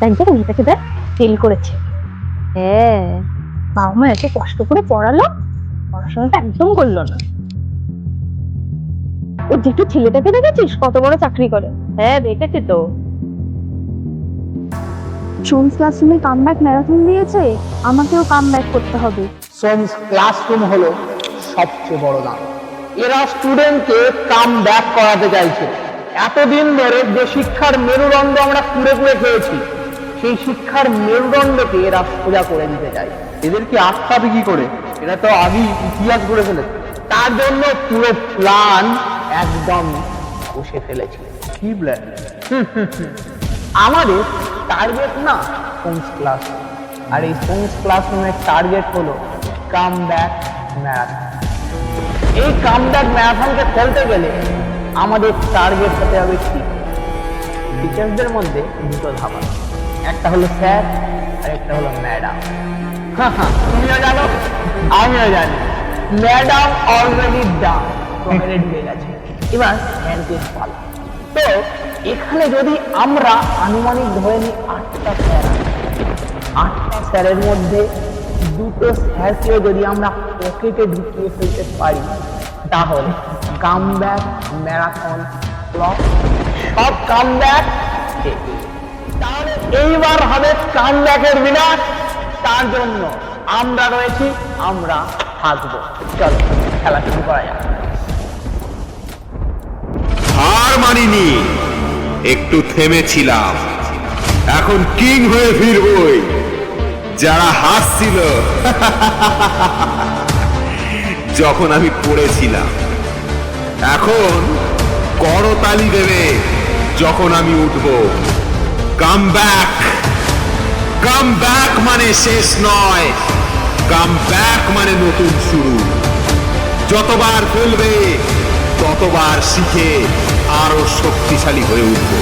দেখ দেখ মেয়েটাকে দেখ ফেল করেছে। হ্যাঁ। বাবা মা এত কষ্ট করে পড়ালো পড়াশোনাটা একদম করল না। ও যেটু ছেলেটাকে দেখেছিস কত বড় চাকরি করে। হ্যাঁ দেখেছি তো। সোমস ক্লাসরুমে কামব্যাক ম্যারাথন দিয়েছে আমাকেও কামব্যাক করতে হবে। সোমস ক্লাসরুম হলো সবচেয়ে বড় দাম। এরা স্টুডেন্টকে কাম ব্যাক করাতে চাইছে। এতদিন ধরে যে শিক্ষার মেরুদণ্ড আমরা কুড়ে কুড়ে খেয়েছি। সেই শিক্ষার মেরুদণ্ডকে এরা সোজা করে দিতে চায়। এদেরকে আটকাবে কি করে এরা তো আগেই ইতিহাস গড়ে ফেলেছে। তার জন্য পুরো প্ল্যান একদম কষে ফেলেছে। কি প্ল্যান আমাদের টার্গেট না সোমস ক্লাস আর এই সোমস ক্লাসরুমের টার্গেট হলো কাম ব্যাক ম্যারাথন এই কাম ব্যাক ম্যারাথনকে খেলতে গেলে আমাদের টার্গেট হতে হবে কি? টিচারদের মধ্যে দুটো ধাপ আছে। একটা হলো স্যার আর একটা হলো ম্যাডাম। তুমিও জানো, আমিও জানি। ম্যাডাম অলরেডি ডান পকেটে ঢুকে গেছে। এবার স্যারকে পালা। তো, এখানে যদি আমরা আনুমানিক ধরে নিই আটটা স্যার আটটা স্যারের মধ্যে দুটো স্যারকেও যদি আমরা পকেটে ঢুকিয়ে ফেলতে পারি, তাহলে কাম ব্যাক ম্যারাথন ক্লক সব কাম ব্যাক তাহলে এইবার হবে কাম ব্যাকের বিনাশ তার জন্য আমরা রয়েছি, আমরা থাকব চলো, খেলা শুরু করা যাক। হার মানিনি, একটু থেমেছিলাম। এখন কিং হয়ে ফিরবই। যারা হাসছিল যখন আমি পড়েছিলাম। এখন করতালি দেবে যখন আমি উঠব। কাম ব্যাক কাম ব্যাক মানে শেষ নয়। কাম ব্যাক মানে নতুন শুরু। যতবার ফেলবে, ততবার শিখে আরও শক্তিশালী হয়ে উঠব।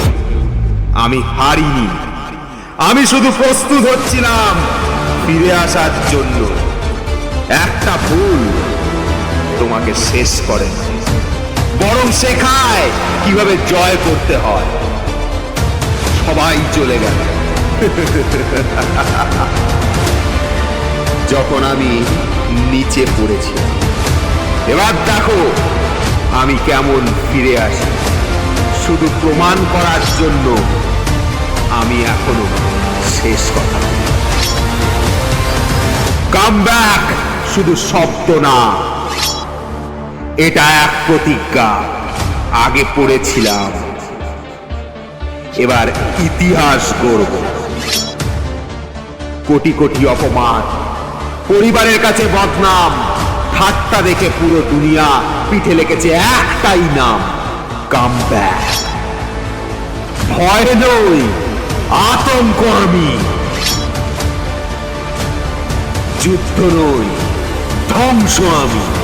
আমি হারিনি। আমি শুধু প্রস্তুত হচ্ছিলাম ফিরে আসার জন্য। একটা ভুল তোমাকে শেষ করে বরং শেখায় কীভাবে জয় করতে হয়। সবাই চলে গেল। যখন আমি নিচে পড়েছি, এবার দেখো আমি কেমন ফিরে আসি। শুধু প্রমাণ করার জন্য আমি এখনও শেষ কথা কাম ব্যাক শুধু শব্দ না। এটা এক প্রতিজ্ঞা। আগে পড়েছিলাম। এবার ইতিহাস গড়ব। কোটি কোটি অপমান, পরিবারের কাছে বদনাম, ঠাট্টা দেখে পুরো দুনিয়া পিঠে লেগেছে একটাই নাম কাম ভয় নই, আতঙ্ক আমি। যুদ্ধ নই, ধ্বংস আমি।